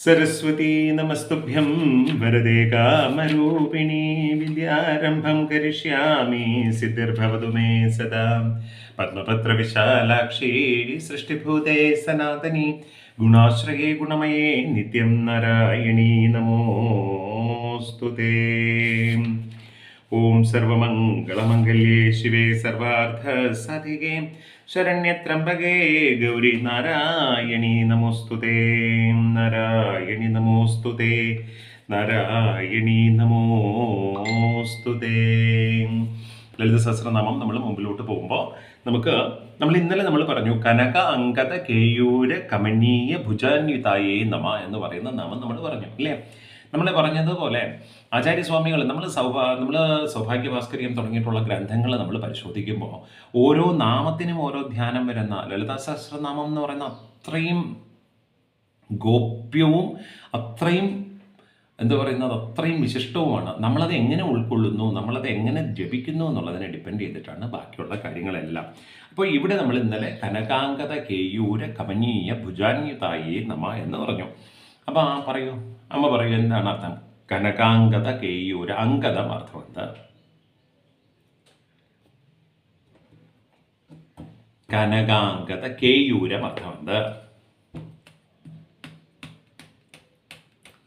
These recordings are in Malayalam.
സരസ്വതീ നമസ്തുഭ്യം. വരദേ കാമരൂപിണി വിദ്യാരംഭം കരിഷ്യാമി സിദ്ധിർഭവതു മേ സദാ. പത്മപത്രവിശാലാക്ഷി സൃഷ്ടിഭൂതേ സനാതനി. ഗുണാശ്രയേ ഗുണമയേ നിത്യം നാരായണീ നമോസ്തുതേ. ഓം സർവമംഗളമംഗല്യേ ശിവേ സർവാർത്ഥ സാധികേ. ശരണ്യത്രംബകേ ഗൗരി നാരായണി നമോസ്തുതേ നാരായണി നമോസ്തുതേ നാരായണി നമോസ്തുതേ. ലളിത സഹസ്രനാമം നമ്മൾ മുമ്പിലോട്ട് പോകുമ്പോൾ നമുക്ക് നമ്മൾ ഇന്നലെ നമ്മൾ പറഞ്ഞു കനക അങ്കത കേയൂര കമനീയ ഭുജാന്യുതായേ നമ എന്ന് പറയുന്ന നാമം നമ്മൾ പറഞ്ഞു അല്ലേ? നമ്മൾ പറഞ്ഞതുപോലെ ആചാര്യസ്വാമികൾ നമ്മൾ സൗഭാ നമ്മൾ സൗഭാഗ്യഭാസ്കര്യം തുടങ്ങിയിട്ടുള്ള ഗ്രന്ഥങ്ങൾ നമ്മൾ പരിശോധിക്കുമ്പോൾ ഓരോ നാമത്തിനും ഓരോ ധ്യാനം വരുന്ന ലളിതാ സഹസ്രനാമം എന്ന് പറയുന്ന അത്രയും ഗോപ്യവും അത്രയും എന്താ പറയുന്നത് അത്രയും വിശിഷ്ടവുമാണ്. നമ്മളത് എങ്ങനെ ഉൾക്കൊള്ളുന്നു നമ്മളത് എങ്ങനെ ജപിക്കുന്നു എന്നുള്ളതിനെ ഡിപ്പെൻഡ് ചെയ്തിട്ടാണ് ബാക്കിയുള്ള കാര്യങ്ങളെല്ലാം. അപ്പോൾ ഇവിടെ നമ്മൾ ഇന്നലെ കനകാംഗത കേയൂര കമനീയ ഭുജാന്യതായി നമ എന്ന് പറഞ്ഞു. അപ്പോൾ ആ പറയൂ. അമ്മ പറയും എന്താണ് അർത്ഥം? കനകാംഗത കേയൂര അങ്കതം അർത്ഥം എന്താ കനകാംഗത കേയൂരം അർത്ഥം എന്താ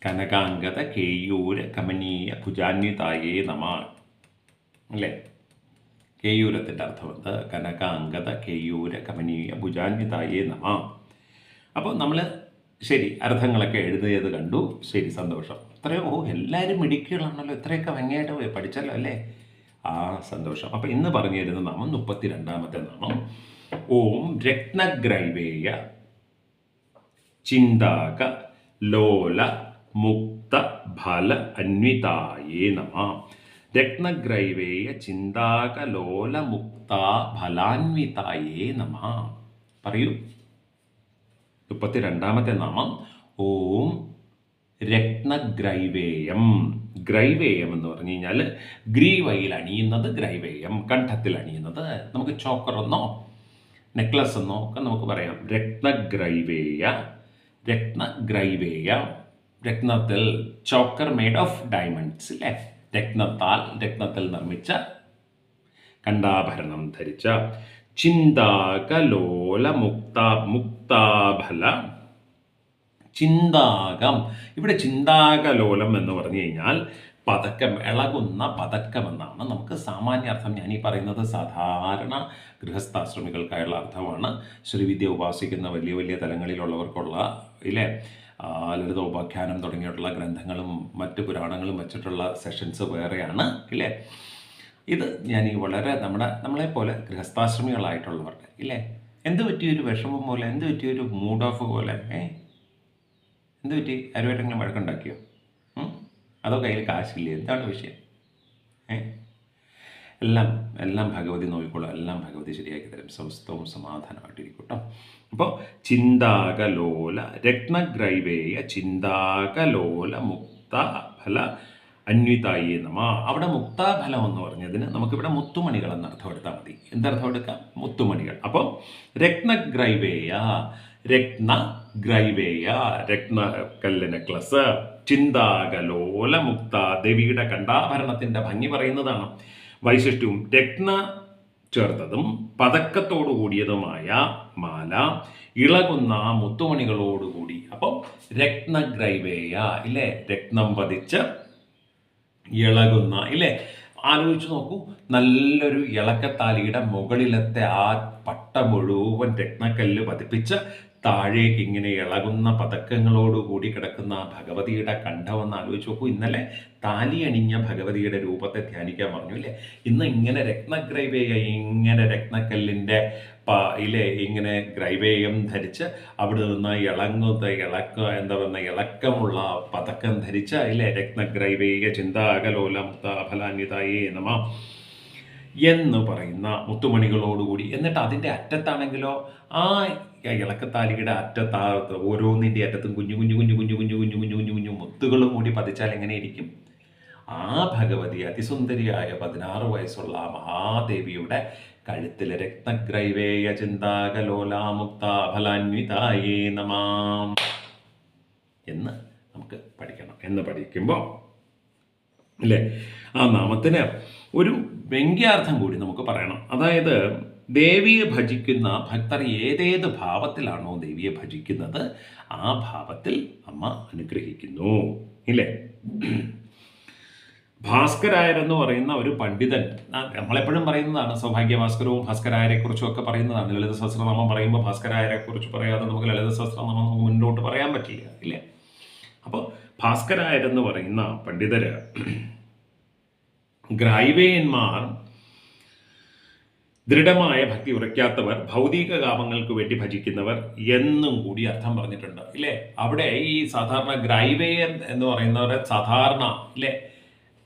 കനകാംഗത കേയൂര കമനീയ ഭുജാന്യതായേ നമ. അല്ലേ? കേയൂരത്തിന്റെ അർത്ഥം എന്ത് കനകാംഗത കേയൂര കമനീയ ഭുജാന്യതായേ നമ. അപ്പോൾ നമ്മൾ ശരി അർത്ഥങ്ങളൊക്കെ എഴുതിയത് കണ്ടു. ശരി സന്തോഷം. ഇത്രയോ ഓ എല്ലാവരും മിടുക്കുകളാണല്ലോ. ഇത്രയൊക്കെ ഭംഗിയായിട്ട് പോയി പഠിച്ചല്ലോ അല്ലേ? ആ സന്തോഷം. അപ്പം ഇന്ന് പറഞ്ഞു തരുന്ന നാമം മുപ്പത്തി രണ്ടാമത്തെ നാമം. ഓം രത്നഗ്രൈവേയ ചിന്താക ലോല മുക്ത ഫല അന്വിതായേ നമ. രത്നഗ്രൈവേയ ചിന്താക ലോല മുക്ത ഫലാന്വിതായേ നമ. പറയൂ. മുപ്പത്തി രണ്ടാമത്തെ നാമം ഓം രത്നഗ്രൈവേയം. ഗ്രൈവേയം എന്ന് പറഞ്ഞു കഴിഞ്ഞാൽ ഗ്രീവയിൽ അണിയുന്നത് ഗ്രൈവേയം കണ്ഠത്തിൽ അണിയുന്നത്. നമുക്ക് ചോക്കർ എന്നോ നെക്ലസ് എന്നോ ഒക്കെ നമുക്ക് പറയാം. രത്നഗ്രൈവേയ രത്നഗ്രൈവേയ. രത്നത്തിൽ ചോക്കർ മെയ്ഡ് ഓഫ് ഡയമണ്ട്സ് അല്ലേ രത്നത്താൽ രത്നത്തിൽ നിർമ്മിച്ച കണ്ടാഭരണം ധരിച്ച ചിന്താകലോല മുക്ത മുക്താഫല ചിന്താകം. ഇവിടെ ചിന്താകലോലം എന്ന് പറഞ്ഞു കഴിഞ്ഞാൽ പതക്കം ഇളകുന്ന പതക്കം എന്നാണ് നമുക്ക് സാമാന്യാർത്ഥം ഞാൻ ഈ പറയുന്നത് സാധാരണ ഗൃഹസ്ഥാശ്രമികൾക്കായുള്ള അർത്ഥമാണ്. ശ്രീവിദ്യ ഉപാസിക്കുന്ന വലിയ വലിയ തലങ്ങളിലുള്ളവർക്കുള്ള ഇല്ലേ? ലളിത ലളിതോപാഖ്യാനം തുടങ്ങിയിട്ടുള്ള ഗ്രന്ഥങ്ങളും മറ്റ് പുരാണങ്ങളും വെച്ചിട്ടുള്ള സെഷൻസ് വേറെയാണ് ഇല്ലേ? ഇത് ഞാൻ ഈ വളരെ നമ്മുടെ നമ്മളെ പോലെ ഗൃഹസ്ഥാശ്രമികളായിട്ടുള്ളവർക്ക് ഇല്ലേ? എന്ത് പറ്റിയൊരു വിഷമം പോലെ എന്ത് പറ്റിയൊരു മൂഡ് ഓഫ് പോലെ ഏ? എന്ത് പറ്റി? ആരുമായിട്ടെങ്കിലും വഴക്കുണ്ടാക്കിയോ? അതോ കയ്യിൽ കാശില്ലേ? എന്താണ് വിഷയം? ഏ? എല്ലാം എല്ലാം ഭഗവതി നോക്കിക്കോളും എല്ലാം ഭഗവതി ശരിയാക്കി തരും. സ്വസ്ഥവും സമാധാനമായിട്ടിരിക്കും കേട്ടോ അപ്പോൾ ചിന്താകലോല രത്നഗ്രൈവേയ ചിന്താകലോല മുക്ത ഫല അന്വിതായി നമ. അവിടെ മുക്താഫലം എന്ന് പറഞ്ഞതിന് നമുക്കിവിടെ മുത്തുമണികൾ എന്ന് അർത്ഥം എടുത്താൽ മതി. എന്തർത്ഥം എടുക്കാം? മുത്തുമണികൾ. അപ്പോൾ രത്നഗ്രൈവേയ രത്നഗ്രൈവേയ രത്ന കല്ല് നെക്ലസ് ചിന്താകലോല മുക്ത ദേവിയുടെ കണ്ടാഭരണത്തിന്റെ ഭംഗി പറയുന്നതാണ്. വൈശിഷ്ട്യവും രത്ന ചേർത്തതും പതക്കത്തോടു കൂടിയതുമായ മാല ഇളകുന്ന മുത്തുമണികളോടുകൂടി. അപ്പം രത്നഗ്രൈവേയ ഇല്ലേ? രത്നം പതിച്ച് ഇളകുന്ന ഇല്ലേ? ആലോചിച്ച് നോക്കൂ. നല്ലൊരു ഇളക്കത്താലിയുടെ മുകളിലത്തെ ആ പട്ട മുഴുവൻ രത്നക്കല്ല് പതിപ്പിച്ച് താഴേക്ക് ഇങ്ങനെ ഇളകുന്ന പതക്കങ്ങളോടുകൂടി കിടക്കുന്ന ഭഗവതിയുടെ കണ്ഠമെന്ന് ആലോചിച്ച് നോക്കൂ. ഇന്നലെ താലി അണിഞ്ഞ ഭഗവതിയുടെ രൂപത്തെ ധ്യാനിക്കാൻ പറഞ്ഞു ഇല്ലേ? ഇന്ന് ഇങ്ങനെ രത്നഗ്രൈവേയ ഇങ്ങനെ രത്നക്കല്ലിന്റെ ഇല്ലേ ഇങ്ങനെ ഗ്രൈവേയം ധരിച്ച് അവിടെ നിന്ന് ഇളങ്ങുന്ന ഇളക്ക എന്താ പറയുന്ന ഇളക്കമുള്ള പതക്കം ധരിച്ച ഇല്ലേ രത്നഗ്രൈവേയ മുക്ത ഫലാന്യതായേ നമ എന്ന് പറയുന്ന മുത്തുമണികളോടുകൂടി. എന്നിട്ട് അതിന്റെ അറ്റത്താണെങ്കിലോ ആ ഇളക്കത്താലിയുടെ അറ്റത്താ ഓരോന്നിന്റെ അറ്റത്തും കുഞ്ഞു കുഞ്ഞു കുഞ്ഞു കുഞ്ഞു കുഞ്ഞു കുഞ്ഞു കുഞ്ഞു കുഞ്ഞു കുഞ്ഞു മുത്തുകളും കൂടി പതിച്ചാൽ എങ്ങനെയിരിക്കും ആ ഭഗവതി അതിസുന്ദരിയായ പതിനാറ് വയസ്സുള്ള മഹാദേവിയുടെ കഴുത്തിലെ രക്തഗ്രൈവേയ ചിന്താകലോലാമുക്താഫലാന്വിതായേ നമാം. എന്ന് നമുക്ക് പഠിക്കണം. എന്ന് പഠിക്കുമ്പോൾ അല്ലേ? ആ നാമത്തിന് ഒരു വ്യംഗ്യാർത്ഥം കൂടി നമുക്ക് പറയണം. അതായത് ദേവിയെ ഭജിക്കുന്ന ഭക്തർ ഏതേത് ഭാവത്തിലാണോ ദേവിയെ ഭജിക്കുന്നത് ആ ഭാവത്തിൽ അമ്മ അനുഗ്രഹിക്കുന്നു. ഇല്ലേ? ഭാസ്കരായർ എന്ന് പറയുന്ന ഒരു പണ്ഡിതൻ നമ്മളെപ്പോഴും പറയുന്നതാണ് സൗഭാഗ്യഭാസ്കരവും ഭാസ്കരായരെ കുറിച്ചും ഒക്കെ പറയുന്നതാണ്. ലളിത സഹസ്രനാമം പറയുമ്പോൾ ഭാസ്കരായരെ കുറിച്ച് പറയാതെ നമുക്ക് ലളിത സഹസ്രനാമം നമുക്ക് മുന്നോട്ട് പറയാൻ പറ്റില്ല ഇല്ലേ? അപ്പോൾ ഭാസ്കരായരെന്ന് പറയുന്ന പണ്ഡിതര് ഗ്രൈവേയന്മാർ ദൃഢമായ ഭക്തി ഉറയ്ക്കാത്തവർ ഭൗതിക കാമങ്ങൾക്ക് വേണ്ടി ഭജിക്കുന്നവർ എന്നും കൂടി അർത്ഥം പറഞ്ഞിട്ടുണ്ട് ഇല്ലേ? അവിടെ ഈ സാധാരണ ഗ്രൈവേയൻ എന്ന് പറയുന്നവരെ സാധാരണ ഇല്ലേ?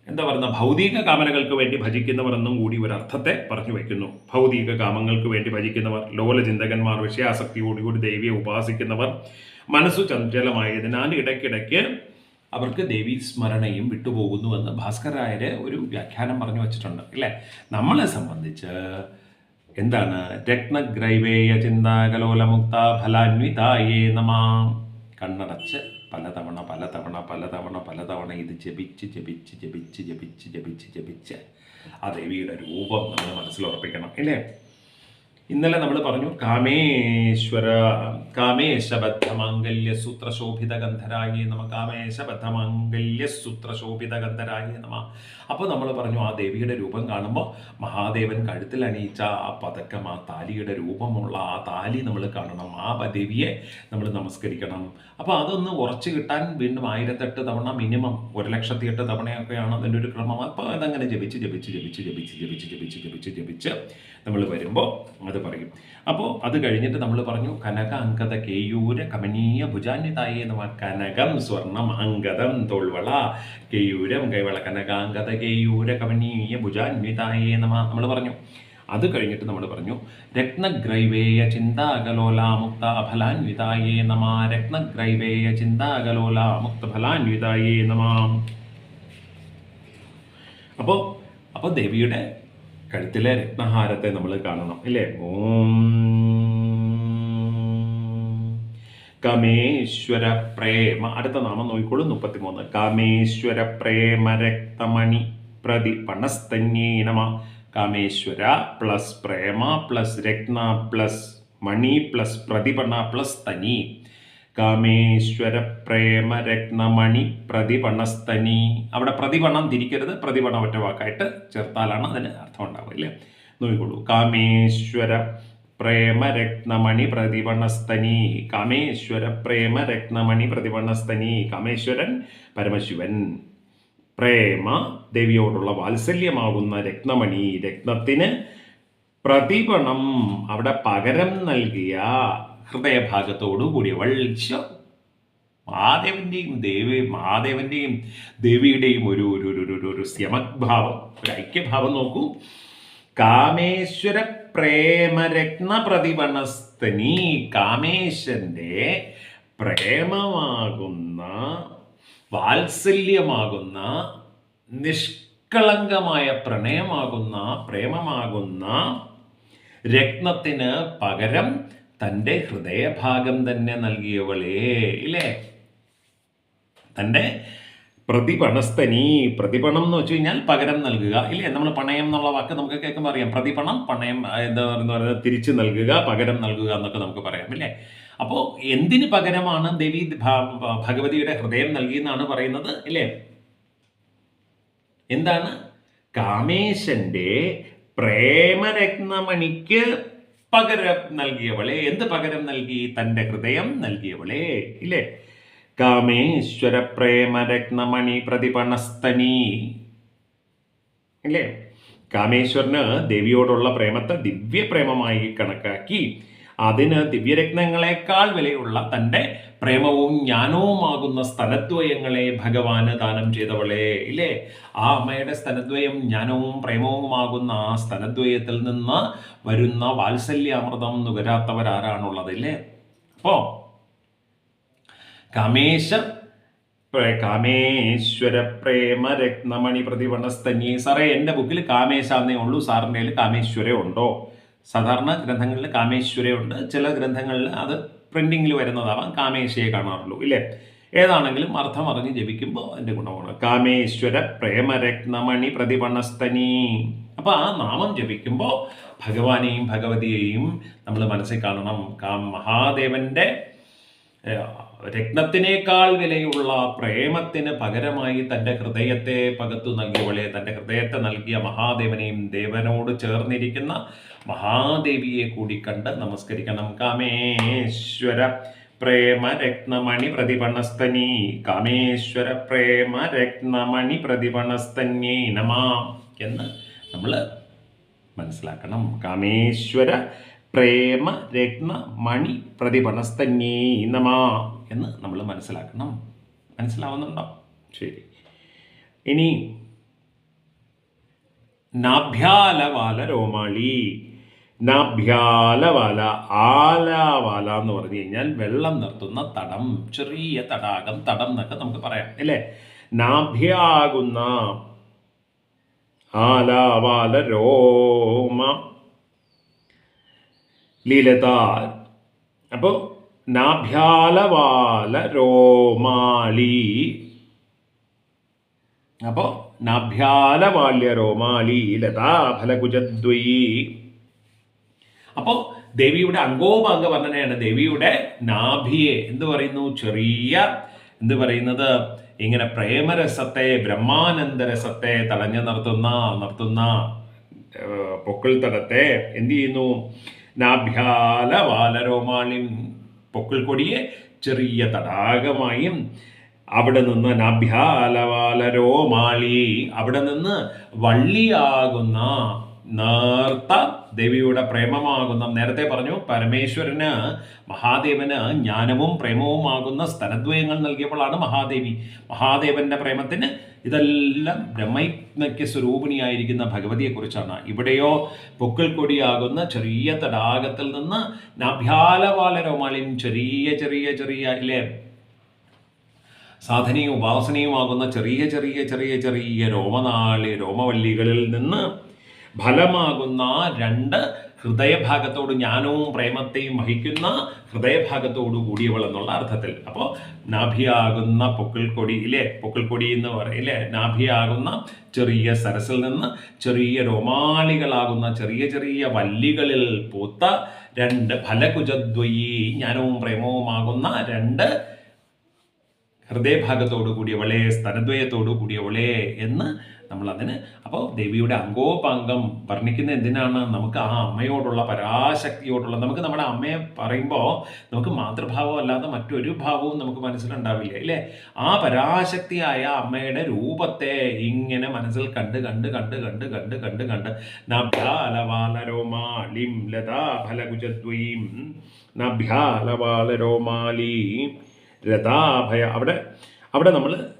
എന്താ പറയുന്ന ഭൗതിക കാമനകൾക്ക് വേണ്ടി ഭജിക്കുന്നവർ എന്നും കൂടി ഒരു അർത്ഥത്തെ പറഞ്ഞു വയ്ക്കുന്നു. ഭൗതിക കാമങ്ങൾക്ക് വേണ്ടി ഭജിക്കുന്നവർ ലോലചിന്തകന്മാർ വിഷയാസക്തിയോടുകൂടി ദേവിയെ ഉപാസിക്കുന്നവർ മനസ്സു ചഞ്ചലമായതിനാൽ ഇടയ്ക്കിടയ്ക്ക് അവർക്ക് ദേവി സ്മരണയും വിട്ടുപോകുന്നുവെന്ന് ഭാസ്കരായര് ഒരു വ്യാഖ്യാനം പറഞ്ഞു വച്ചിട്ടുണ്ട് അല്ലേ? നമ്മളെ സംബന്ധിച്ച് എന്താണ്? രത്നഗ്രൈവേയ ചിന്താകലോലമുക്ത ഫലാന്വിതായേ നമാം. കണ്ണടച്ച് പലതവണ പലതവണ പലതവണ പലതവണ ഇത് ജപിച്ച് ജപിച്ച് ജപിച്ച് ജപിച്ച് ജപിച്ച് ജപിച്ച്. ആ ദേവിയുടെ രൂപം നമ്മൾ മനസ്സിൽ ഉറപ്പിക്കണം ഇല്ലേ ഇന്നലെ നമ്മൾ പറഞ്ഞു കാമേശ്വര കാമേശബദ്ധമാംഗല്യ സൂത്രശോഭിത ഗന്ധരായി നമ കാമേശബദ്ധമാംഗല്യ സൂത്രശോഭിത ഗന്ധരായി നമ. അപ്പോൾ നമ്മൾ പറഞ്ഞു ആ ദേവിയുടെ രൂപം കാണുമ്പോൾ മഹാദേവൻ കഴുത്തിൽ അണിയിച്ച ആ പതക്കം ആ താലിയുടെ രൂപമുള്ള ആ താലി നമ്മൾ കാണണം ആ ദേവിയെ നമ്മൾ നമസ്കരിക്കണം. അപ്പോൾ അതൊന്ന് ഉറച്ചു കിട്ടാൻ വീണ്ടും ആയിരത്തെട്ട് തവണ മിനിമം ഒരു ലക്ഷത്തി എട്ട് തവണയൊക്കെയാണ് അതിന്റെ ഒരു ക്രമം. അപ്പോൾ അതങ്ങനെ ജപിച്ച് ജപിച്ച് ജപിച്ച് ജപിച്ച് ജപിച്ച് ജപിച്ച് ജപിച്ച് ജപിച്ച് നമ്മൾ വരുമ്പോൾ അത് പറയും. അപ്പോൾ അത് കഴിഞ്ഞിട്ട് നമ്മൾ പറഞ്ഞു കനക അങ്കത കേയൂര കമനീയ ഭുജാന്യതായി നമ കനകം സ്വർണം അങ്കതം തോൾവള കേയൂരം കൈവള. കനകാങ്കത കേയൂര കമനീയ ഭുജാന്യതായി നമ നമ്മൾ പറഞ്ഞു. അത് കഴിഞ്ഞിട്ട് നമ്മൾ പറഞ്ഞു രത്നഗ്രൈവേയ ചിന്താകലോലാമുക്ത ഫലാൻവിതായേ നമ രത്നഗ്രൈവേയ ചിന്താകലോലാമുക്ത ഫലാൻവിതായേ നമ അപ്പോൾ അപ്പോൾ ദേവിയുടെ കഴുത്തിലെ രത്നഹാരത്തെ നമ്മൾ കാണണം ഇല്ലേ? ഓം. കമേശ്വര പ്രേമ അടുത്ത നാമം നോക്കിക്കോളൂ മുപ്പത്തിമൂന്ന്. കാമേശ്വര പ്രേമ രക്തമണി പ്രതി പണസ്തന്യേ കാമേശ്വര പ്ലസ് പ്രേമ പ്ലസ് രത്ന പ്ലസ് മണി പ്ലസ് പ്രതിപണ പ്ലസ് തനി. കാമേശ്വര പ്രേമ പ്രതിപണസ്തനി അവിടെ പ്രതിപണം തിരിക്കരുത് പ്രതിപണം ഒറ്റ വാക്കായിട്ട് ചേർത്താലാണ് അതിന് അർത്ഥം ഉണ്ടാവുക ഇല്ലേ? നോക്കിക്കോളൂ. കാമേശ്വര പ്രേമ രത്നമണി പ്രതിപണസ്തനി കാമേശ്വര പ്രേമ രത്നമണി പ്രതിപണസ്തനി കാമേശ്വരൻ പരമശിവൻ. പ്രേമ ദേവിയോടുള്ള വാത്സല്യമാകുന്ന രത്നമണി. രത്നത്തിന് പ്രതിപണം അവിടെ പകരം നൽകിയ ഹൃദയഭാഗത്തോടു കൂടിയവൾ ശ്ശോ. മഹാദേവന്റെയും ദേവി മാധവന്റെയും ദേവിയുടെയും ഒരു ഒരു ഒരു ഒരു ഒരു സ്യമഭാവം ഒരു ഐക്യഭാവം നോക്കൂ കാമേശ്വര പ്രേമരത്ന പ്രതിപണസ്തനി കാമേശന്റെ പ്രേമമാകുന്ന വാത്സല്യമാകുന്ന നിഷ്കളങ്കമായ പ്രണയമാകുന്ന പ്രേമമാകുന്ന രത്നത്തിന് പകരം തന്റെ ഹൃദയഭാഗം തന്നെ നൽകിയവളേ ഇല്ലേ? തന്റെ പ്രതിപണസ്തനി പ്രതിപണം എന്ന് വെച്ച് കഴിഞ്ഞാൽ പകരം നൽകുക ഇല്ലേ? നമ്മൾ പണയം എന്നുള്ള വാക്ക് നമുക്ക് കേൾക്കുമ്പോൾ അറിയാം. പ്രതിപണം പണയം എന്താ പറയുന്നത് തിരിച്ചു നൽകുക പകരം നൽകുക എന്നൊക്കെ നമുക്ക് പറയാം ഇല്ലേ? അപ്പോൾ എന്തിന് പകരമാണ് ദേവി ഭഗവതിയുടെ ഹൃദയം നൽകിയെന്നാണ് പറയുന്നത് ഇല്ലേ? എന്താണ്? കാമേശന്റെ പ്രേമരത്നമണിക്ക് പകരം നൽകിയവളെ? എന്ത് പകരം നൽകി? തന്റെ ഹൃദയം നൽകിയവളെ? ഇല്ലേ? കാമേശ്വര പ്രേമരത്നമണി പ്രതിപണസ്തനി. ഇല്ലേ? കാമേശ്വരന് ദേവിയോടുള്ള പ്രേമത്തെ ദിവ്യപ്രേമമായി കണക്കാക്കി. അതിന് ദിവ്യരത്നങ്ങളെക്കാൾ വിലയുള്ള തന്റെ പ്രേമവും ജ്ഞാനവുമാകുന്ന സ്ഥലദ്വയങ്ങളെ ഭഗവാന് ദാനം ചെയ്തവളെ ഇല്ലേ? ആ അമ്മയുടെ സ്ഥലദ്വയം ജ്ഞാനവും പ്രേമവുമാകുന്ന ആ സ്ഥലദ്വയത്തിൽ നിന്ന് വരുന്ന വാത്സല്യാമൃതം നുകരാത്തവരാരാണുള്ളത് ഇല്ലേ? അപ്പോ കാമേശ കാമേശ്വര പ്രേമ രത്നമണി പ്രതിപണസ്തന്യേ സാറേ എന്റെ ബുക്കിൽ കാമേശാന്നേ ഉള്ളൂ. സാറിന്റെ കാമേശ്വര ഉണ്ടോ? സാധാരണ ഗ്രന്ഥങ്ങളിൽ കാമേശ്വരയുണ്ട് ചില ഗ്രന്ഥങ്ങളിൽ അത് പ്രിന്റിങ്ങിൽ വരുന്നതാവാം. കാമേശയെ കാണാറുള്ളൂ ഇല്ലേ? ഏതാണെങ്കിലും അർത്ഥം അറിഞ്ഞ് ജപിക്കുമ്പോൾ അതിന്റെ ഗുണമാണ്. കാമേശ്വര പ്രേമരത്നമണി പ്രതിപണസ്തനി അപ്പോൾ ആ നാമം ജപിക്കുമ്പോൾ ഭഗവാനെയും ഭഗവതിയെയും നമ്മൾ മനസ്സിൽ കാണണം. കാം മഹാദേവന്റെ രത്നത്തിനേക്കാൾ വിലയുള്ള പ്രേമത്തിന് പകരമായി തന്റെ ഹൃദയത്തെ പകത്തു നൽകിയവളെ തന്റെ ഹൃദയത്തെ നൽകിയ മഹാദേവനെയും ദേവനോട് ചേർന്നിരിക്കുന്ന മഹാദേവിയെ കൂടി കണ്ട് നമസ്കരിക്കണം. കാമേശ്വര പ്രേമ രത്നമണി പ്രതിപണസ്തനി കാമേശ്വര പ്രേമ രത്നമണി പ്രതിപണസ്തന്യേ നമാ എന്ന് നമ്മൾ മനസ്സിലാക്കണം. കാമേശ്വര പ്രേമ രത്ന മണി പ്രതിപണസ്തന്യേ നമാ എന്ന് നമ്മൾ മനസ്സിലാക്കണം. മനസ്സിലാവുന്നുണ്ടോ? ശരി. ഇനി നാഭ്യാലവാല രോമാളി. നാഭ്യാലവാല ആലാവാല എന്ന് പറഞ്ഞു കഴിഞ്ഞാൽ വെള്ളം നിർത്തുന്ന തടം ചെറിയ തടാകം തടം എന്നൊക്കെ നമുക്ക് പറയാം അല്ലേ? നാഭ്യാകുന്ന ആലാവാല രോമ. ലീലത അപ്പോൾ നാഭ്യാലവാല രോമാളി അപ്പോൾ നാഭ്യാലവാല്യ രോമാളി ലതാ അപ്പോ ദേവിയുടെ അംഗോപാംഗ വർണനയാണ് ദേവിയുടെ നാഭിയെ. എന്ത് പറയുന്നു? ചെറിയ എന്ത് പറയുന്നത്? ഇങ്ങനെ പ്രേമരസത്തെ ബ്രഹ്മാനന്ദരസത്തെ തടഞ്ഞു നിർത്തുന്ന നിർത്തുന്ന പൊക്കിൾ തടത്തെ എന്ത് ചെയ്യുന്നു? നാഭ്യാല വാലരോമാളിം പൊക്കിൾ കൊടിയെ ചെറിയ തടാകമായും അവിടെ നിന്ന് നാഭ്യാലവാലരോമാളി അവിടെ നിന്ന് വള്ളിയാകുന്ന നേർത്ത ദേവിയുടെ പ്രേമമാകുന്ന നേരത്തെ പറഞ്ഞു പരമേശ്വരന് മഹാദേവന് ജ്ഞാനവും പ്രേമവുമാകുന്ന സ്ഥലദ്വയങ്ങൾ നൽകിയപ്പോഴാണ് മഹാദേവി. മഹാദേവന്റെ പ്രേമത്തിന് ഇതെല്ലാം ബ്രഹ്മൈക്യ സ്വരൂപിണിയായിരിക്കുന്ന ഭഗവതിയെക്കുറിച്ചാണ്. ഇവിടെയോ പൊക്കൽ കൊടിയാകുന്ന ചെറിയ തടാകത്തിൽ നിന്ന് നഭ്യാലവാലരോമാളിയും ചെറിയ ചെറിയ ചെറിയ ഇല്ലേ? സാധനയും ഉപാസനയുമാകുന്ന ചെറിയ ചെറിയ ചെറിയ ചെറിയ രോമനാളി രോമവല്ലികളിൽ നിന്ന് ഫലമാകുന്ന രണ്ട് ഹൃദയഭാഗത്തോട് ജ്ഞാനവും പ്രേമത്തെയും വഹിക്കുന്ന ഹൃദയഭാഗത്തോടു കൂടിയവൾ എന്നുള്ള അർത്ഥത്തിൽ. അപ്പോൾ നാഭിയാകുന്ന പൊക്കിൾക്കൊടി ഇല്ലേ? പൊക്കിൾക്കൊടി എന്ന് പറയില്ലേ നാഭിയാകുന്ന ചെറിയ സരസിൽ നിന്ന് ചെറിയ രോമാളികളാകുന്ന ചെറിയ ചെറിയ വല്ലികളിൽ പൂത്ത രണ്ട് ഫലകുജദ്വയി ജ്ഞാനവും പ്രേമവുമാകുന്ന രണ്ട് ഹൃദയഭാഗത്തോടു കൂടിയവളെ സ്തനദ്വയത്തോടു കൂടിയവളെ എന്ന് നമ്മൾ അതിന് അപ്പോൾ ദേവിയുടെ അംഗോപാംഗം വർണിക്കുന്ന എന്തിനാണ്? നമുക്ക് ആ അമ്മയോടുള്ള പരാശക്തിയോടുള്ള നമുക്ക് നമ്മുടെ അമ്മയെ പറയുമ്പോൾ നമുക്ക് മാതൃഭാവം അല്ലാതെ മറ്റൊരു ഭാവവും നമുക്ക് മനസ്സിലുണ്ടാവില്ല അല്ലേ ആ പരാശക്തിയായ അമ്മയുടെ രൂപത്തെ ഇങ്ങനെ മനസ്സിൽ കണ്ട് കണ്ട് കണ്ട് കണ്ട് കണ്ട് കണ്ട് കണ്ട് നഭ്യാലവാലരോമാലിം ലതാഫലകുജദ്വീം നഭ്യാലവാലരോമാലി രഥാഭയ അവിടെ അവിടെ നമ്മൾ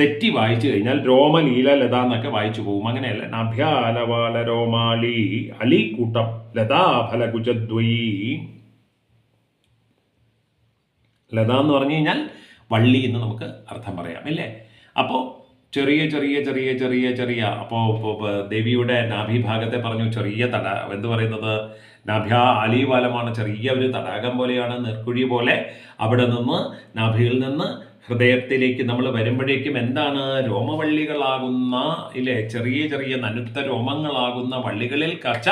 തെറ്റി വായിച്ചു കഴിഞ്ഞാൽ രോമലീല ലത എന്നൊക്കെ വായിച്ചു പോകും. അങ്ങനെയല്ല. നഭ്യാലവാല രോമാലി കൂട്ടം ലതാഫലകുജദ്വയി ലത എന്ന് പറഞ്ഞു കഴിഞ്ഞാൽ വള്ളി എന്ന് നമുക്ക് അർത്ഥം പറയാം അല്ലേ? അപ്പോൾ ചെറിയ ചെറിയ ചെറിയ ചെറിയ ചെറിയ. അപ്പോൾ ദേവിയുടെ നാഭിഭാഗത്തെ പറഞ്ഞു ചെറിയ തട. എന്ത് പറയുന്നത്? നാഭ്യ അലിവാലമാണ് ചെറിയ ഒരു തടാകം പോലെയാണ് നെർക്കുഴി പോലെ അവിടെ നിന്ന് നാഭിയിൽ നിന്ന് ഹൃദയത്തിലേക്ക് നമ്മൾ വരുമ്പോഴേക്കും എന്താണ്? രോമവള്ളികളാകുന്ന ഇല്ലേ? ചെറിയ ചെറിയ നനുത്ത രോമങ്ങളാകുന്ന വള്ളികളിൽ കച്ച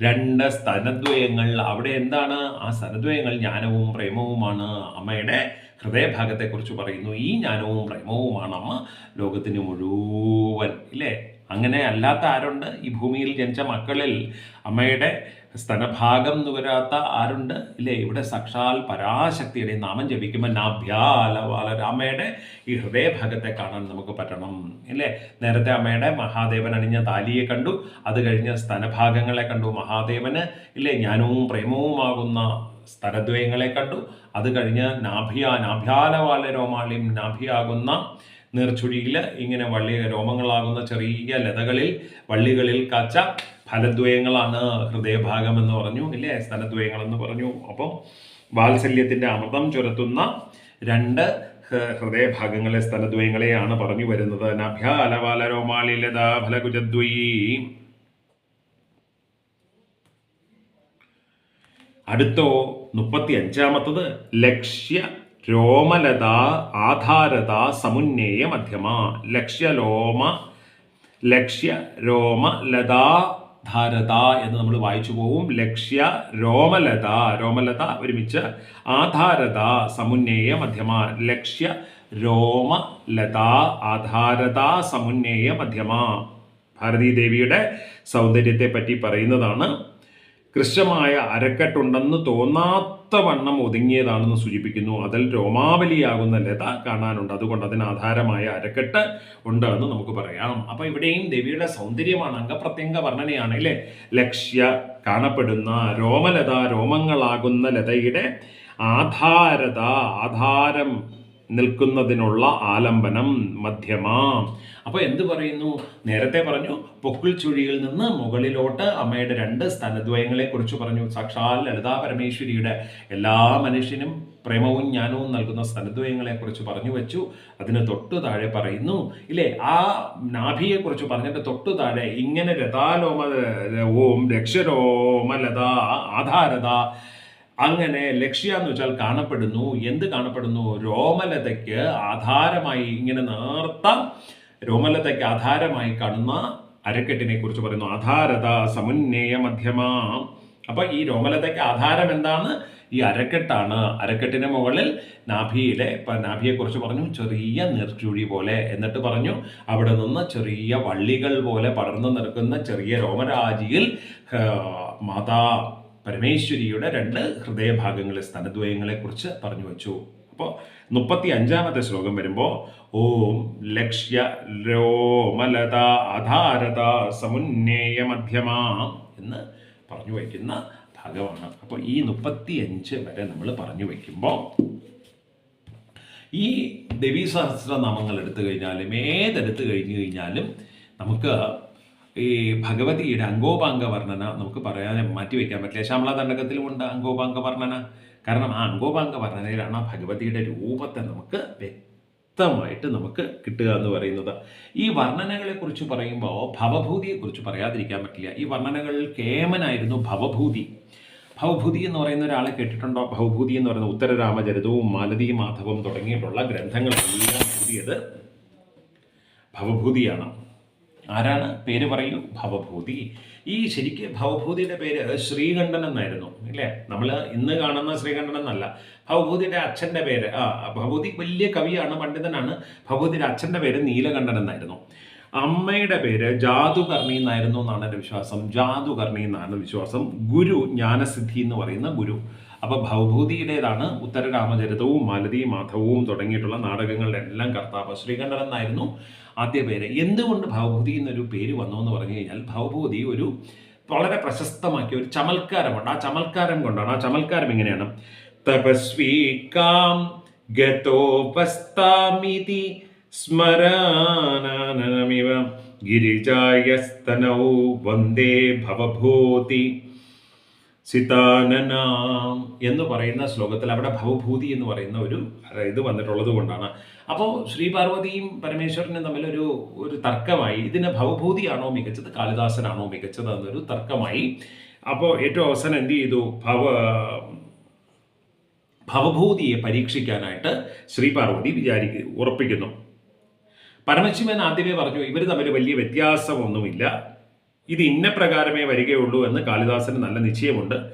രണ്ട് സ്തനദ്വയങ്ങൾ. അവിടെ എന്താണ്? ആ സ്തനദ്വയങ്ങൾ ജ്ഞാനവും പ്രേമവുമാണ്. അമ്മയുടെ ഹൃദയഭാഗത്തെക്കുറിച്ച് പറയുന്നു. ഈ ജ്ഞാനവും പ്രേമവുമാണ് അമ്മ ലോകത്തിന് മുഴുവൻ. ഇല്ലേ? അങ്ങനെ അല്ലാത്ത ആരുണ്ട്? ഈ ഭൂമിയിൽ ജനിച്ച മക്കളിൽ അമ്മയുടെ സ്തനഭാഗം നുകരാത്ത ആരുണ്ട്? ഇല്ലേ? ഇവിടെ സാക്ഷാൽ പരാശക്തിയുടെ നാമം ജപിക്കുമ്പോൾ നാഭ്യാലവാല അമ്മയുടെ ഈ ഹൃദയഭാഗത്തെ കാണാൻ നമുക്ക് പറ്റണം ഇല്ലേ? നേരത്തെ അമ്മയുടെ മഹാദേവൻ അണിഞ്ഞ താലിയെ കണ്ടു അത് കഴിഞ്ഞ് സ്തനഭാഗങ്ങളെ കണ്ടു മഹാദേവന് ഇല്ലേ? ജ്ഞാനവും പ്രേമവുമാകുന്ന സ്ഥലദ്വയങ്ങളെ കണ്ടു അത് കഴിഞ്ഞ് നാഭിയ നാഭ്യാലവാലരോമാളിയും നാഭിയാകുന്ന നീർച്ചുഴിയിൽ ഇങ്ങനെ വള്ളി രോമങ്ങളാകുന്ന ചെറിയ ലതകളിൽ വള്ളികളിൽ കാച്ച ഫലദ്വയങ്ങളാണ് ഹൃദയഭാഗം എന്ന് പറഞ്ഞു ഇല്ലേ? സ്ഥലദ്വയങ്ങൾ എന്ന് പറഞ്ഞു. അപ്പോൾ വാത്സല്യത്തിന്റെ അമൃതം ചുരത്തുന്ന രണ്ട് ഹൃദയഭാഗങ്ങളെ സ്ഥലദ്വയങ്ങളെയാണ് പറഞ്ഞു വരുന്നത്. അടുത്തോ മുപ്പത്തി അഞ്ചാമത്തത് ലക്ഷ്യ രോമലത ആധാരത സമുന്നേയ മധ്യമ. ലക്ഷ്യലോമ ലക്ഷ്യ രോമ ലതാ ധാരത എന്ന് നമ്മൾ വായിച്ചു പോവും. ലക്ഷ്യ രോമലത രോമലത ഒരുമിച്ച് ആധാരത സമുന്നേയ മധ്യമ ലക്ഷ്യ രോമലത ആധാരത സമുന്നേയ മധ്യമ. ഭാരതീ ദേവിയുടെ സൗന്ദര്യത്തെ പറ്റി പറയുന്നതാണ്. കൃശമായ അരക്കെട്ടുണ്ടെന്ന് തോന്നാത്ത വണ്ണം ഒതുങ്ങിയതാണെന്ന് സൂചിപ്പിക്കുന്നു. അതിൽ രോമാവലിയാകുന്ന ലത കാണാനുണ്ട്. അതുകൊണ്ട് അതിന് ആധാരമായ അരക്കെട്ട് ഉണ്ട് എന്ന് നമുക്ക് പറയാം. അപ്പൊ ഇവിടെയും ദേവിയുടെ സൗന്ദര്യമാണ് അംഗപ്രത്യംഗ വർണനയാണ് അല്ലേ? ലക്ഷ്യ കാണപ്പെടുന്ന രോമലത രോമങ്ങളാകുന്ന ലതയുടെ ആധാരത ആധാരം നിൽക്കുന്നതിനുള്ള ആലംബനം മധ്യമ. അപ്പോൾ എന്ത് പറയുന്നു? നേരത്തെ പറഞ്ഞു പൊക്കിൾ ചുഴിയിൽ നിന്ന് മുകളിലോട്ട് അമ്മയുടെ രണ്ട് സ്ഥലദ്വയങ്ങളെ കുറിച്ച് പറഞ്ഞു. സാക്ഷാൽ ലളിതാ പരമേശ്വരിയുടെ എല്ലാ മനുഷ്യനും പ്രേമവും ജ്ഞാനവും നൽകുന്ന സ്ഥലദ്വയങ്ങളെക്കുറിച്ച് പറഞ്ഞു വെച്ചു. അതിന് തൊട്ടു താഴെ പറയുന്നു ഇല്ലേ? ആ നാഭിയെക്കുറിച്ച് പറഞ്ഞിട്ട് തൊട്ടു താഴെ ഇങ്ങനെ രഥാലോമ ഓം രക്ഷരോമലത ആധാരത അങ്ങനെ ലക്ഷ്യ എന്ന് വെച്ചാൽ കാണപ്പെടുന്നു. എന്ത് കാണപ്പെടുന്നു? രോമലതയ്ക്ക് ആധാരമായി ഇങ്ങനെ നേർത്ത രോമലതയ്ക്ക് ആധാരമായി കാണുന്ന അരക്കെട്ടിനെ കുറിച്ച് പറയുന്നു. ആധാരത സമുന്നേയ മധ്യമ. അപ്പൊ ഈ രോമലതയ്ക്ക് ആധാരം എന്താണ്? ഈ അരക്കെട്ടാണ്. അരക്കെട്ടിന് മുകളിൽ നാഭിയിലെ നാഭിയെ കുറിച്ച് പറഞ്ഞു ചെറിയ നീർച്ചുഴി പോലെ എന്നിട്ട് പറഞ്ഞു അവിടെ നിന്ന് ചെറിയ വള്ളികൾ പോലെ പടർന്നു നിൽക്കുന്ന ചെറിയ രോമരാജിയിൽ മാതാ പരമേശ്വരിയുടെ രണ്ട് ഹൃദയഭാഗങ്ങളെ സ്ഥലദ്വയങ്ങളെ കുറിച്ച് പറഞ്ഞു വച്ചു. അപ്പോൾ മുപ്പത്തി അഞ്ചാമത്തെ ശ്ലോകം വരുമ്പോൾ ഓം ലക്ഷ്യ രോമലത ആധാരത സമുന്നേയ മധ്യമാ എന്ന് പറഞ്ഞു വയ്ക്കുന്ന ഭാഗമാണ്. അപ്പോൾ ഈ മുപ്പത്തി അഞ്ച് വരെ നമ്മൾ പറഞ്ഞു വയ്ക്കുമ്പോൾ ഈ ദേവീ സഹസ്രനാമങ്ങൾ എടുത്തു കഴിഞ്ഞാലും ഏതെടുത്തു കഴിഞ്ഞു കഴിഞ്ഞാലും നമുക്ക് ഈ ഭഗവതിയുടെ അംഗോപാംഗ വർണന നമുക്ക് പറയാതെ മാറ്റി വയ്ക്കാൻ പറ്റില്ല. ശ്യാമള തണ്ടകത്തിലുമുണ്ട് അംഗോപാംഗ വർണന കാരണം ആ അംഗോപാംഗ വർണനയിലാണ് ആ ഭഗവതിയുടെ രൂപത്തെ നമുക്ക് വ്യക്തമായിട്ട് നമുക്ക് കിട്ടുക എന്ന് പറയുന്നത്. ഈ വർണനകളെ കുറിച്ച് പറയുമ്പോൾ ഭവഭൂതിയെക്കുറിച്ച് പറയാതിരിക്കാൻ പറ്റില്ല. ഈ വർണനകളിൽ കേമനായിരുന്നു ഭവഭൂതി. ഭവഭൂതി എന്ന് പറയുന്ന ഒരാളെ കേട്ടിട്ടുണ്ടോ? ഭവഭൂതി എന്ന് പറയുന്ന ഉത്തരരാമചരിതവും മാലതി മാധവം തുടങ്ങിയിട്ടുള്ള ഗ്രന്ഥങ്ങളെല്ലാം എഴുതിയത് ഭവഭൂതിയാണ്. ആരാണ്? പേര് പറയൂ. ഭവഭൂതി. ഈ ശരിക്ക് ഭവഭൂതിയുടെ പേര് ശ്രീകണ്ഠൻ എന്നായിരുന്നു ഇല്ലേ നമ്മൾ ഇന്ന് കാണുന്ന ശ്രീകണ്ഠൻ എന്നല്ല. ഭവഭൂതിയുടെ അച്ഛന്റെ പേര് ആ ഭവഭൂതി വലിയ കവിയാണ് പണ്ഡിതനാണ്. ഭവഭൂതിയുടെ അച്ഛന്റെ പേര് നീലകണ്ഠൻ എന്നായിരുന്നു. അമ്മയുടെ പേര് ജാതുകർണി എന്നായിരുന്നു എന്നാണ് എന്റെ വിശ്വാസം. ജാതുകർണി എന്നാണ് വിശ്വാസം. ഗുരു ജ്ഞാനസിദ്ധി എന്ന് പറയുന്ന ഗുരു. അപ്പോൾ ഭവഭൂതിയുടേതാണ് ഉത്തരരാമചരിതവും മാലതി മാധവവും തുടങ്ങിയിട്ടുള്ള നാടകങ്ങളുടെ എല്ലാം കർത്താവ് ശ്രീകണ്ഠൻ എന്നായിരുന്നു. ആദ്യ പേര്. എന്തുകൊണ്ട് ഭവഭൂതി എന്നൊരു പേര് വന്നു എന്ന് പറഞ്ഞു കഴിഞ്ഞാൽ ഭവഭൂതി ഒരു വളരെ പ്രശസ്തമാക്കിയ ഒരു ചമൽക്കാരമുണ്ട്. ആ ചമൽക്കാരം കൊണ്ടാണ്. ആ ചമൽക്കാരം എങ്ങനെയാണ്? തപസ്വീകാം ഗതോപസ്താമിതി സ്മരാനമിവ ഗിരിജായസ്തനൗ വന്ദേ ഭവഭൂതി സിതാനനാം എന്ന് പറയുന്ന ശ്ലോകത്തിൽ അവിടെ ഭവഭൂതി എന്ന് പറയുന്ന ഒരു ഇത് വന്നിട്ടുള്ളത് കൊണ്ടാണ്. അപ്പോൾ ശ്രീ പാർവതിയും പരമേശ്വരനും തമ്മിലൊരു ഒരു തർക്കമായി. ഇതിന് ഭവഭൂതിയാണോ മികച്ചത്? കാളിദാസനാണോ മികച്ചത് എന്നൊരു തർക്കമായി. അപ്പോൾ ഏറ്റവും അവസാനം എന്ത് ചെയ്തു? ഭവ ഭവഭൂതിയെ പരീക്ഷിക്കാനായിട്ട് ശ്രീ പാർവതി വിചാരിക്കുക ഉറപ്പിക്കുന്നു. പരമശിവൻ ആദ്യമേ പറഞ്ഞു ഇവർ തമ്മിൽ വലിയ വ്യത്യാസമൊന്നുമില്ല. ഇത് ഇന്ന പ്രകാരമേ വരികയുള്ളൂ എന്ന് കാളിദാസന് നല്ല നിശ്ചയമുണ്ട്.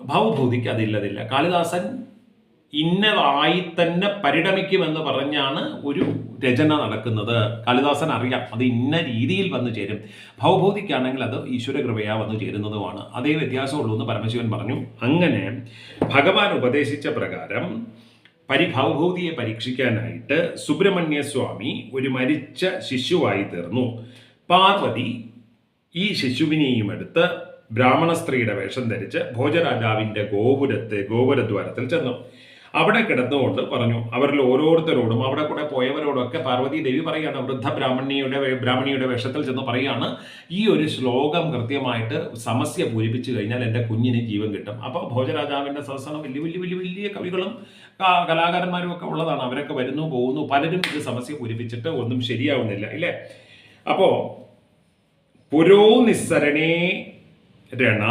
ഭവഭൂതിക്ക് അതില്ലതില്ല. കാളിദാസൻ ഇന്നതായി തന്നെ പരിണമിക്കുമെന്ന് പറഞ്ഞാണ് ഒരു രചന നടക്കുന്നത്. കാളിദാസൻ അറിയാം അത് ഇന്ന രീതിയിൽ വന്നു ചേരും. ഭവഭൂതിക്കാണെങ്കിൽ അത് ഈശ്വരകൃപയാ വന്നു ചേരുന്നതുമാണ്. അതേ വ്യത്യാസമുള്ളൂ എന്ന് പരമശിവൻ പറഞ്ഞു. അങ്ങനെ ഭഗവാൻ ഉപദേശിച്ച പ്രകാരം പരിഭവഭൂതിയെ പരീക്ഷിക്കാനായിട്ട് സുബ്രഹ്മണ്യ സ്വാമി ഒരു മരിച്ച ശിശുവായി തീർന്നു. പാർവതി ഈ ശിശുവിനെയും എടുത്ത് ബ്രാഹ്മണ സ്ത്രീയുടെ വേഷം ധരിച്ച് ഭോജരാജാവിന്റെ ഗോപുരത്തെ ഗോപുരദ്വാരത്തിൽ ചെന്നു. അവിടെ കിടന്നുകൊണ്ട് പറഞ്ഞു അവരിൽ ഓരോരുത്തരോടും അവിടെ കൂടെ പോയവരോടൊക്കെ പാർവതി ദേവി പറയുകയാണ് വൃദ്ധ ബ്രാഹ്മണിയുടെ ബ്രാഹ്മണിയുടെ വേഷത്തിൽ ചെന്ന് പറയുകയാണ് ഈ ഒരു ശ്ലോകം കൃത്യമായിട്ട് സമസ്യ പൂരിപ്പിച്ചു കഴിഞ്ഞാൽ എന്റെ കുഞ്ഞിന് ജീവൻ കിട്ടും. അപ്പോൾ ഭോജരാജാവിന്റെ സദസ്സനം വലിയ വലിയ വലിയ വലിയ കവികളും കലാകാരന്മാരും ഒക്കെ ഉള്ളതാണ്. അവരൊക്കെ വരുന്നു പോകുന്നു പലരും ഇത് സമസ്യ പൂരിപ്പിച്ചിട്ട് ഒന്നും ശരിയാവുന്നില്ല ഇല്ലേ? അപ്പോൾ പുരോ നിസ്സരണേ രണ.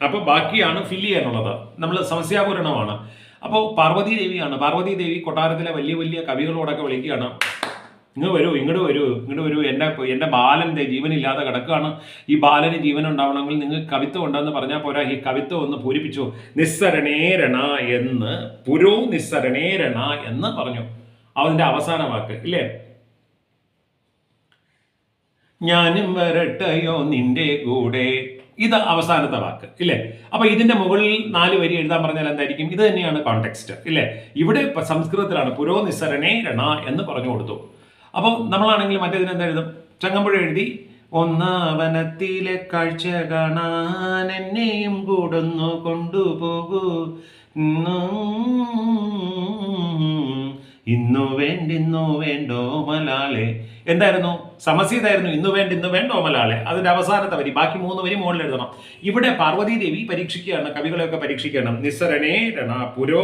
അപ്പോൾ ബാക്കിയാണ് ഫില്ല് ചെയ്യാനുള്ളത്. നമ്മൾ സമസ്യാപൂരണമാണ്. അപ്പോൾ പാർവതി ദേവിയാണ് പാർവതി ദേവി കൊട്ടാരത്തിലെ വലിയ വലിയ കവികളോടൊക്കെ വിളിക്കുകയാണ്. ഇങ്ങ് വരൂ ഇങ്ങോട്ട് വരൂ ഇങ്ങോട്ട് വരൂ. എന്റെ എന്റെ ബാലന്റെ ജീവനില്ലാതെ കിടക്കുകയാണ്. ഈ ബാലന് ജീവൻ ഉണ്ടാവണമെങ്കിൽ നിങ്ങൾ കവിത്വം ഉണ്ടെന്ന് പറഞ്ഞാൽ പോരാ. ഈ കവിത്വം ഒന്ന് പൂരിപ്പിച്ചു. നിസ്സരണേരണ എന്ന് പുരോ നിസ്സരണേരണ എന്ന് പറഞ്ഞു. അതിന്റെ അവസാന വാക്ക് ഇല്ലേ? ഞാനും വരട്ടയോ നിന്റെ കൂടെ? ഇത് അവസാനത്തെ വാക്ക് ഇല്ലേ? അപ്പൊ ഇതിന്റെ മുകളിൽ നാല് വരി എഴുതാൻ പറഞ്ഞാൽ എന്തായിരിക്കും? ഇത് തന്നെയാണ് കോണ്ടെക്സ്റ്റ് ഇല്ലേ? ഇവിടെ സംസ്കൃതത്തിലാണ് പുരോനിസരണേ രണ എന്ന് പറഞ്ഞു കൊടുത്തു. അപ്പം നമ്മളാണെങ്കിൽ മറ്റേതിന് എന്താ എഴുതും? ചങ്ങമ്പുഴ എഴുതി ഒന്നാവനത്തിലെ കാഴ്ച കാണാൻ എന്നെയും കൂടുന്നു കൊണ്ടുപോകൂ. ഇന്നു വേണ്ടിന്നു വേണ്ടോ മലാളെ? എന്തായിരുന്നു? സമസീതായിരുന്നു. ഇന്ന് വേണ്ട ഇന്ന് വേണ്ട ഓമലാളെ. അതിന്റെ അവസാനത്തെ വരി. ബാക്കി മൂന്ന് വരി മുകളിൽ എഴുതണം. ഇവിടെ പാർവതി ദേവി പരീക്ഷിക്കുകയാണ്. കവികളെയൊക്കെ പരീക്ഷിക്കണം നിസ്സരണേ രണ പുരോ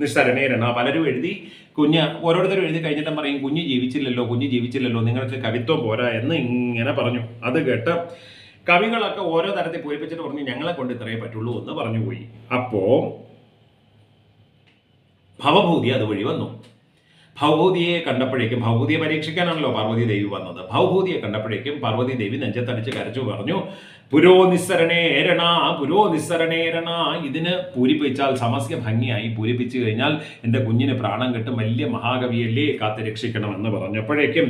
നിസ്സരണേ രണ പലരും എഴുതി കുഞ്ഞ് ഓരോരുത്തരും എഴുതി കഴിഞ്ഞിട്ടും പറയും കുഞ്ഞ് ജീവിച്ചില്ലല്ലോ കുഞ്ഞ് ജീവിച്ചില്ലല്ലോ നിങ്ങൾക്ക് കവിത്വം പോരാ എന്ന് ഇങ്ങനെ പറഞ്ഞു. അത് കേട്ട് കവികളൊക്കെ ഓരോ തരത്തിൽ പൂരിപ്പിച്ചിട്ട് പറഞ്ഞു ഞങ്ങളെ കൊണ്ട് ഇത്രയേ പറ്റുള്ളൂ എന്ന് പറഞ്ഞു പോയി. അപ്പോ ഭവഭൂതി അതുവഴി വന്നു. ഭൗഭൂതിയെ കണ്ടപ്പോഴേക്കും ഭൗഭൂതിയെ പരീക്ഷിക്കാനാണല്ലോ പാർവതി ദേവി വന്നത്. ഭൗഭൂതിയെ കണ്ടപ്പോഴേക്കും പാർവതി ദേവി നെഞ്ചത്തടിച്ച് കരച്ചു പറഞ്ഞു പുരോ നിസ്സരണേരണ പുരോ നിസ്സരണേരണ ഇതിന് പൂരിപ്പിച്ചാൽ സമസ്യ ഭംഗിയായി പൂരിപ്പിച്ചു കഴിഞ്ഞാൽ എന്റെ കുഞ്ഞിന് പ്രാണം കിട്ടും വലിയ മഹാകവിയല്ലേ കാത്ത് രക്ഷിക്കണമെന്ന് പറഞ്ഞപ്പോഴേക്കും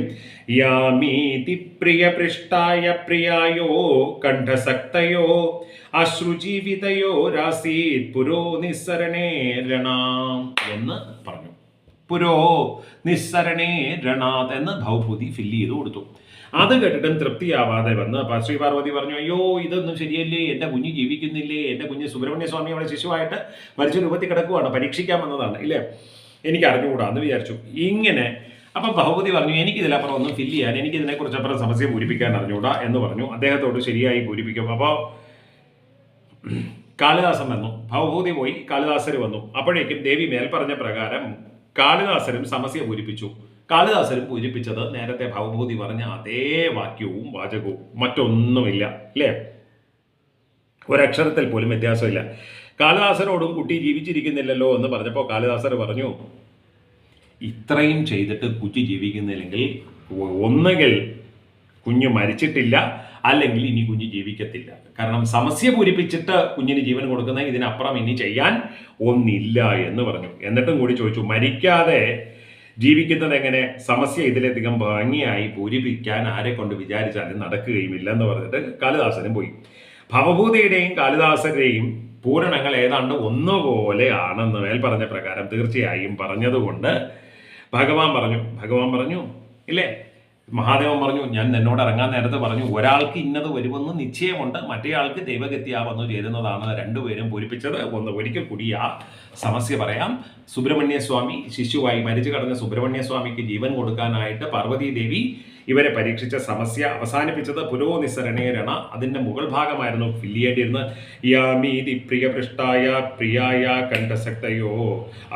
യാമീതി പ്രിയ പൃഷ്ടായ പ്രിയായോ കണ്ഠസക്തയോ അശ്രുജീവിതയോ രാസീത് പുരോ നിസ്സരണേരണ എന്ന് പറഞ്ഞു. പുരോ നിസ്സരണേ രണാത് എന്ന് ഭൗഭൂതി ഫില്ല് ചെയ്ത് കൊടുത്തു. അത് കേട്ടിട്ടും തൃപ്തിയാവാതെ വന്ന് അപ്പൊ ശ്രീ പാർവതി പറഞ്ഞു അയ്യോ ഇതൊന്നും ശരിയല്ലേ? എന്റെ കുഞ്ഞ് ജീവിക്കുന്നില്ലേ? എന്റെ കുഞ്ഞ് സുബ്രഹ്മണ്യ സ്വാമി അവിടെ ശിശുവായിട്ട് മരിച്ച രൂപത്തിൽ കിടക്കുവാണ്. പരീക്ഷിക്കാൻ വന്നതാണ് ഇല്ലേ? എനിക്ക് അറിഞ്ഞുകൂടാ എന്ന് വിചാരിച്ചു. ഇങ്ങനെ അപ്പൊ ഭഗവതി പറഞ്ഞു എനിക്ക് ഇതിലപ്പുറം ഒന്നും ഫില്ല് ചെയ്യാൻ എനിക്ക് ഇതിനെക്കുറിച്ച് അപ്പുറം സമസ്യ പൂരിപ്പിക്കാൻ അറിഞ്ഞുകൂടാ എന്ന് പറഞ്ഞു. അദ്ദേഹത്തോട് ശരിയായി പൂരിപ്പിക്കും. അപ്പോൾ കാളിദാസൻ വന്നു. ഭവഭൂതി പോയി കാളിദാസർ വന്നു. അപ്പോഴേക്കും ദേവി മേൽപ്പറഞ്ഞ പ്രകാരം കാളിദാസരും സമസ്യ പൂരിപ്പിച്ചു. കാളിദാസനും പൂരിപ്പിച്ചത് നേരത്തെ ഭവഭൂതി പറഞ്ഞ അതേ വാക്യവും വാചകവും. മറ്റൊന്നുമില്ല അല്ലേ? ഒരക്ഷരത്തിൽ പോലും വ്യത്യാസമില്ല. കാളിദാസനോടും കുട്ടി ജീവിച്ചിരിക്കുന്നില്ലല്ലോ എന്ന് പറഞ്ഞപ്പോൾ കാളിദാസർ പറഞ്ഞു ഇത്രയും ചെയ്തിട്ട് കുട്ടി ജീവിക്കുന്നില്ലെങ്കിൽ ഒന്നുകിൽ കുഞ്ഞ് മരിച്ചിട്ടില്ല അല്ലെങ്കിൽ ഇനി കുഞ്ഞ് ജീവിക്കത്തില്ല. കാരണം സമസ്യ പൂരിപ്പിച്ചിട്ട് കുഞ്ഞിന് ജീവൻ കൊടുക്കുന്ന ഇതിനപ്പുറം ഇനി ചെയ്യാൻ ഒന്നില്ല എന്ന് പറഞ്ഞു. എന്നിട്ടും കൂടി ചോദിച്ചു മരിക്കാതെ ജീവിക്കുന്നത് എങ്ങനെ? സമസ്യ ഇതിലധികം ഭംഗിയായി പൂരിപ്പിക്കാൻ ആരെ കൊണ്ട് വിചാരിച്ചാലും നടക്കുകയുമില്ല എന്ന് പറഞ്ഞിട്ട് കാളിദാസനും പോയി. ഭവഭൂതിയുടെയും കാളിദാസരുടെയും പൂരണങ്ങൾ ഏതാണ്ട് ഒന്നുപോലെ ആണെന്ന് മേൽ പറഞ്ഞ പ്രകാരം തീർച്ചയായും പറഞ്ഞതുകൊണ്ട് ഭഗവാൻ പറഞ്ഞു. ഭഗവാൻ പറഞ്ഞു ഇല്ലേ? മഹാദേവൻ പറഞ്ഞു ഞാൻ എന്നോട് ഇറങ്ങാൻ നേരത്തെ പറഞ്ഞു ഒരാൾക്ക് ഇന്നത് വരുമെന്ന് നിശ്ചയമുണ്ട് മറ്റേയാൾക്ക് ദൈവഗത്യാവെന്ന് ചേരുന്നതാണ്. രണ്ടുപേരും പൂരിപ്പിച്ചത് ഒന്ന് ഒരിക്കൽ കൂടി ആ സമസ്യ പറയാം. സുബ്രഹ്മണ്യ സ്വാമി ശിശുവായി മരിച്ചു കടന്ന സുബ്രഹ്മണ്യ സ്വാമിക്ക് ജീവൻ കൊടുക്കാനായിട്ട് പാർവതി ദേവി ഇവരെ പരീക്ഷിച്ച സമസ്യ അവസാനിപ്പിച്ചത് പുരോ നിസരണേരണ അതിന്റെ മുകൾ ഭാഗമായിരുന്നു ഫില്ല് ചെയ്യേണ്ടിയിരുന്നത് യാമീതി പ്രിയപൃഷ്ടായ പ്രിയായ കണ്ഠസക്തയോ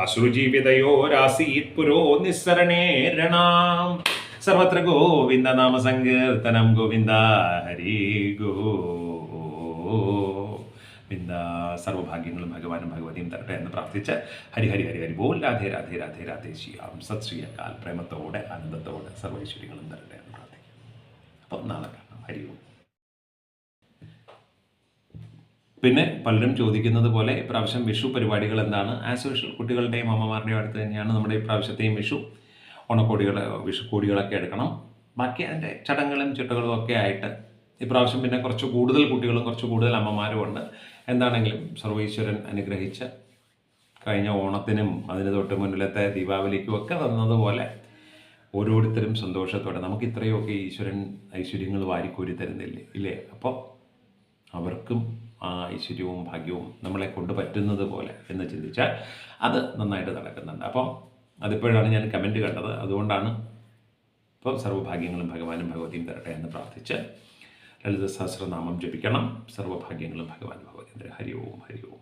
അശ്രുജീവിതയോ രാസീത് പുരോ നിസ്സരണേരണ സർവത്ര ഗോവിന്ദ നാമ സങ്കീർത്തനം ഗോവിന്ദ ഹരി ഗോവിന്ദ സർവഭാഗ്യങ്ങളും ഭഗവാനും ഭഗവതിയും തരട്ടെ എന്ന് പ്രാർത്ഥിച്ച് ഹരി ഹരി ഹരി ഹരി ബോൽ രാധേ രാധേ രാധേ രാധേ ശ്രീയാം സത് ശ്രീയക്കാൽ പ്രേമത്തോടെ ആനന്ദത്തോടെ സർവൈശ്വര്യങ്ങളും തരട്ടെ എന്ന് പ്രാർത്ഥിക്കും അപ്പം നാളെ കാണാം. ഹരി ഓം. പിന്നെ പലരും ചോദിക്കുന്നത് പോലെ ഇപ്രാവശ്യം വിഷു പരിപാടികൾ എന്താണ്? ആസ് യൂഷ്വൽ കുട്ടികളുടെയും അമ്മമാരുടെയും അടുത്ത് തന്നെയാണ് നമ്മുടെ ഇപ്രാവശ്യത്തെയും വിഷു. ഓണക്കോടികൾ വിഷുക്കോടികളൊക്കെ എടുക്കണം. ബാക്കി അതിന്റെ ചടങ്ങുകളും ചിട്ടകളും ഒക്കെ ആയിട്ട് ഇപ്രാവശ്യം പിന്നെ കുറച്ച് കൂടുതൽ കുട്ടികളും കുറച്ച് കൂടുതൽ അമ്മമാരും ഉണ്ട്. എന്താണെങ്കിലും സർവീശ്വരൻ അനുഗ്രഹിച്ച് കഴിഞ്ഞ ഓണത്തിനും അതിന് തൊട്ട് മുന്നിലത്തെ ദീപാവലിക്കും ഒക്കെ തന്നതുപോലെ ഓരോരുത്തരും സന്തോഷത്തോടെ നമുക്ക് ഇത്രയൊക്കെ ഈശ്വരൻ ഐശ്വര്യങ്ങൾ വാരിക്കോരി തരുന്നില്ലേ? ഇല്ലേ? അപ്പോൾ അവർക്കും ആ ഐശ്വര്യവും ഭാഗ്യവും നമ്മളെ കൊണ്ട് പറ്റുന്നത് പോലെ എന്ന് ചിന്തിച്ചാൽ അത് നന്നായിട്ട് നടക്കുന്നുണ്ട്. അപ്പം അതിപ്പോഴാണ് ഞാൻ കമന്റ് കണ്ടത്. അതുകൊണ്ടാണ് ഇപ്പോൾ സർവഭാഗ്യങ്ങളും ഭഗവാനും ഭഗവതിയും തരട്ടെ എന്ന് പ്രാർത്ഥിച്ച് ലളിത സഹസ്രനാമം ജപിക്കണം. സർവഭാഗ്യങ്ങളും ഭഗവാൻ ഭഗവതി ഹരി ഓം ഹരി ഓം.